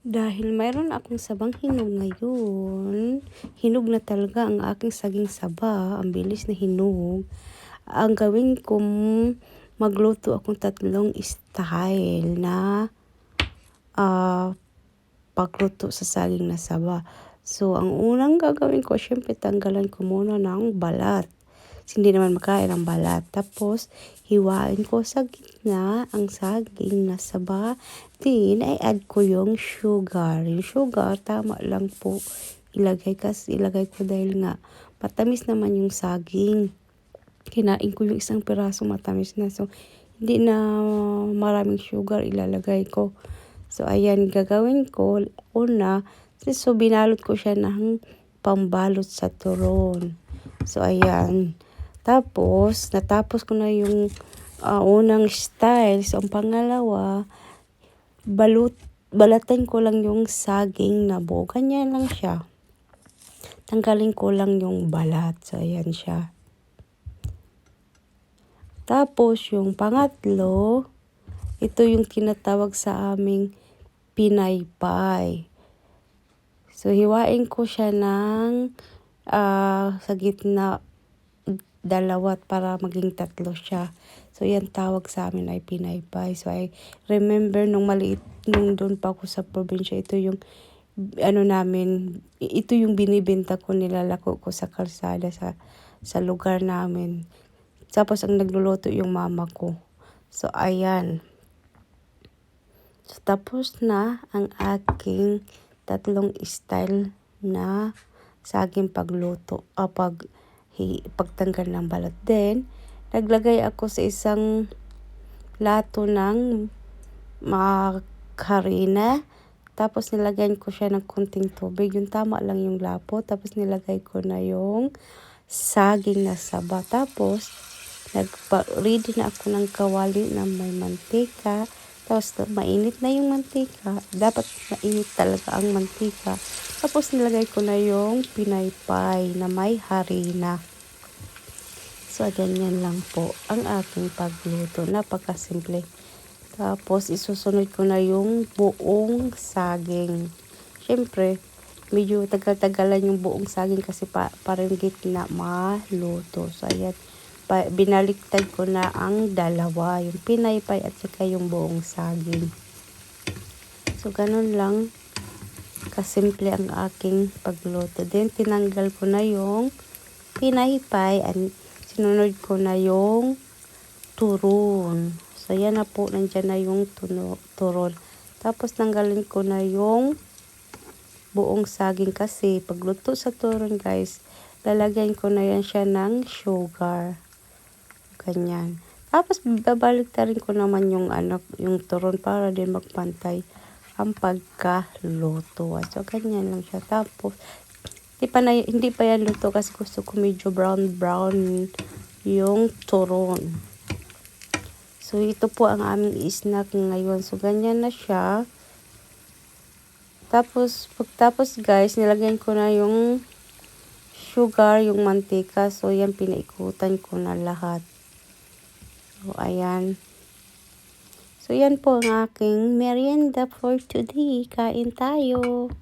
Dahil mayroon akong sabang hinog ngayon, hinog na talaga ang aking saging saba, ang bilis na hinog. Ang gawin ko, magluto akong tatlong style na uh, pagluto sa saging na saba. So, ang unang gagawin ko, syempre tanggalan ko muna ng balat hindi naman makain ng balat. Tapos, hiwain ko sa gitna ang saging na saba. Then, ay add ko yung sugar. Yung sugar, tama lang po. Ilagay kasi, ilagay ko dahil nga matamis naman yung saging. Kinain ko yung isang piraso matamis na. So, hindi na maraming sugar ilalagay ko. So, ayan, gagawin ko. Una, so, binalot ko siya ng pambalot sa turon. So, ayan. Tapos, natapos ko na yung uh, unang style. So, ang pangalawa, balut, balatan ko lang yung saging na buo. Ganyan lang siya. Tanggalin ko lang yung balat. So, ayan siya. Tapos, yung pangatlo, ito yung tinatawag sa aming pinaypay. So, hiwain ko siya ng uh, sa gitna dalawat para maging tatlo siya. So, yan tawag sa amin ay pinaypay. So, I remember nung maliit, nung doon pa ako sa probinsya, ito yung ano namin, ito yung binibenta ko, nilalako ko sa kalsada sa, sa lugar namin. Tapos, ang nagluluto yung mama ko. So, ayan. So, tapos na ang aking tatlong style na saging pagluto. O, ah, pag pagtanggal ng balat. Then, naglagay ako sa isang lato ng makarina. Tapos nilagyan ko siya ng kunting tubig. Yung tama lang yung lapo. Tapos nilagay ko na yung saging na saba. Tapos, nagpa-ready na ako ng kawali na may mantika. Tapos, mainit na yung mantika. Dapat mainit talaga ang mantika. Tapos, nilagay ko na yung pinaypay na may harina. So, ganyan lang po ang aking pagluto. Napakasimple. Tapos, isusunod ko na yung buong saging. Siyempre, medyo tagal-tagalan yung buong saging kasi pa, parang gitna maluto. So, ayan. Pa, binaliktad ko na ang dalawa. Yung pinaypay at saka yung buong saging. So, ganun lang kasimple ang aking pagluto. Then, tinanggal ko na yung pinaypay and sinunod ko na yung turon. So, yan na po, nandyan na yung turon. Tapos, tanggalin ko na yung buong saging kasi pagluto sa turon, guys, lalagyan ko na yan siya ng sugar. Ganyan. Tapos, babalik rin ko naman yung, ano, yung turon para din magpantay ang pagkaluto. So, ganyan lang siya. Tapos, hindi pa, na, hindi pa yan luto kasi gusto ko medyo brown-brown yung turon. So, ito po ang aming snack ngayon. So, ganyan na siya. Tapos, pagtapos guys, nilagyan ko na yung sugar, yung mantika. So, yan, pinaikutan ko na lahat. So, ayan. So, yan po ang aking merienda for today. Kain tayo.